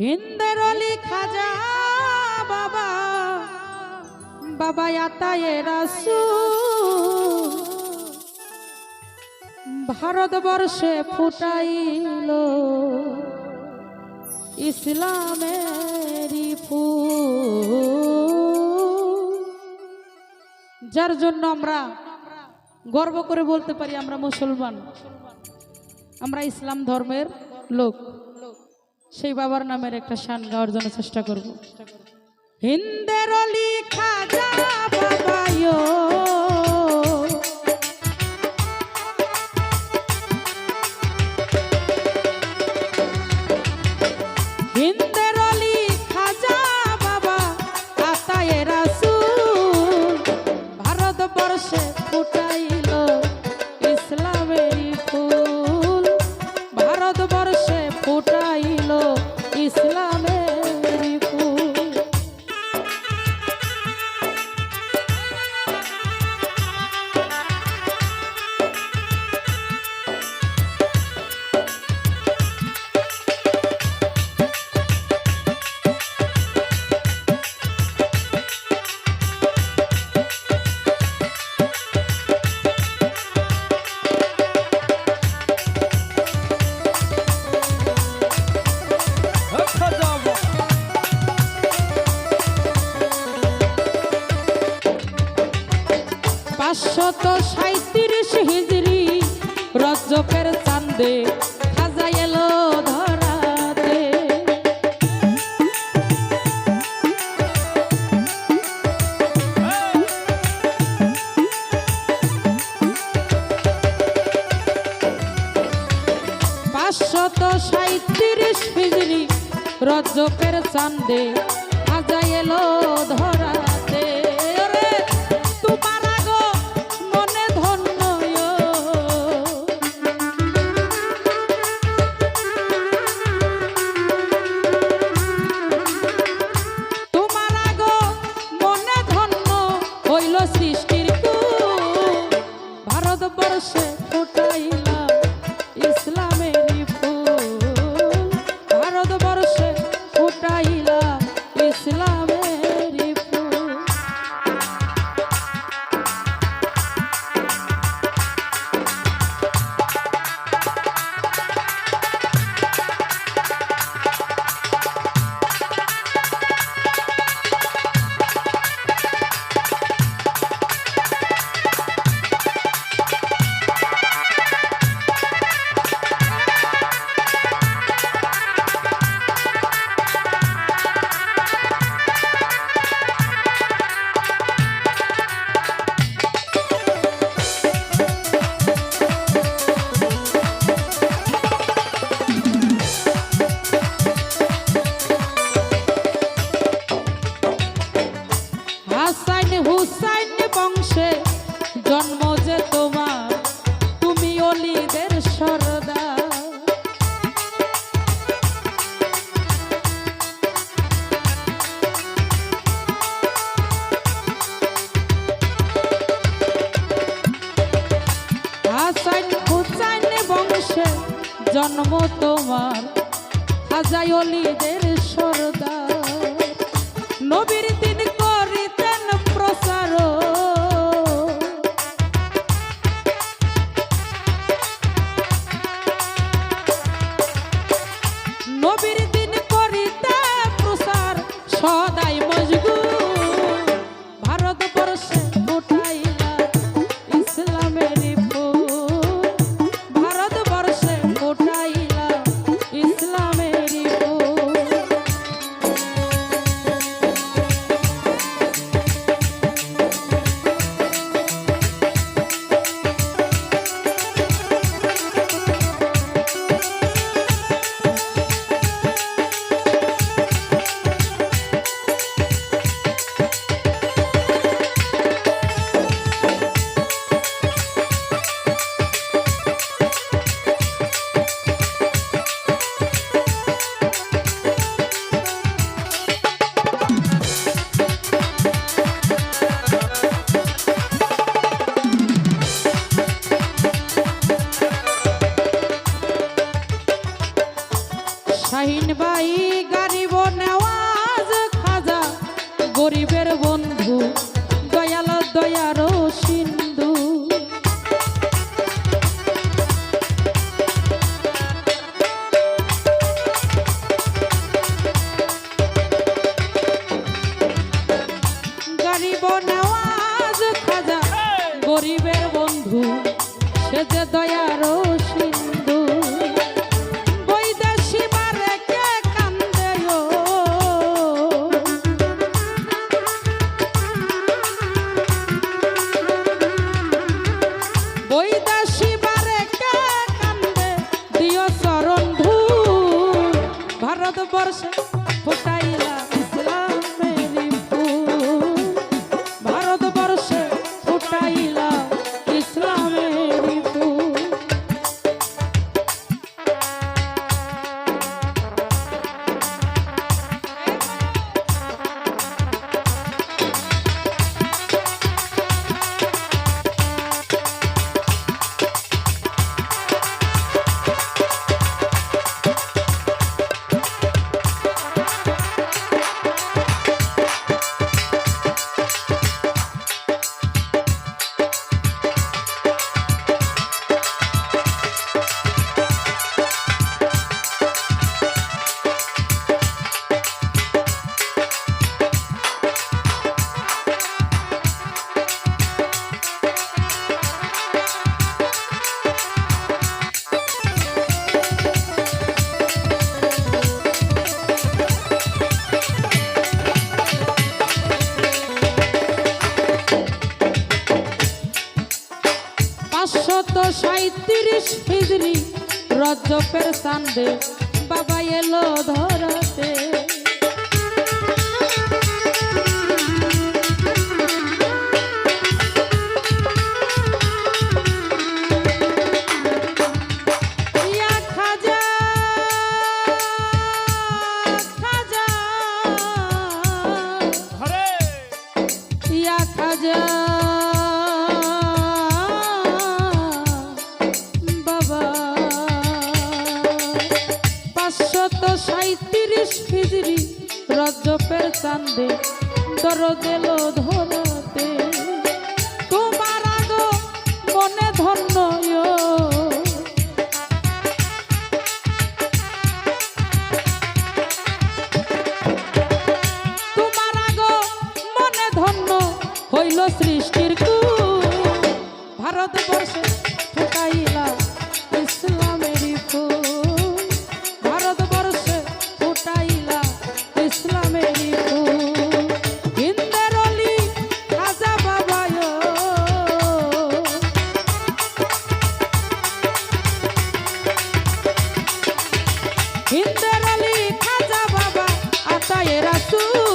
হিন্দের অলি খাজা বাবা বাবা আতায়ে রাসু ভারতবর্ষে ফুটাইল ইসলামেরই ফুল। যার জন্য আমরা গর্ব করে বলতে পারি, আমরা মুসলমান, আমরা ইসলাম ধর্মের লোক। সেই বাবার নামের একটা শান গাওয়ার জন্য চেষ্টা করব। হিন্দের লিখা যা বাবায়ো পাঁচশত সাঁত্রিশ হিজড়ি রজকের চান্দে পাঁচশত সাঁত্রিশ হিজড়ি চান্দে খাজা এলো ধরাতে। জন্ম তোমার হাজাই অলিদের সর্দার। নবীর দিন করিতেন প্রচার। নবীর যে দয়ার সিন্ধু, বৈদেশি মারে কে কান্দে বৈদেশি মারে কে কান্দে? দিও চরণ ধূল ভারতবর্ষে সাঁত্রিশ হিজড়ি রজপের সান্দে বাবা এলো ধরাতে। চান্দে দর গেল ইন্দ্রালী খাজা বাবা আতায় রাসুল।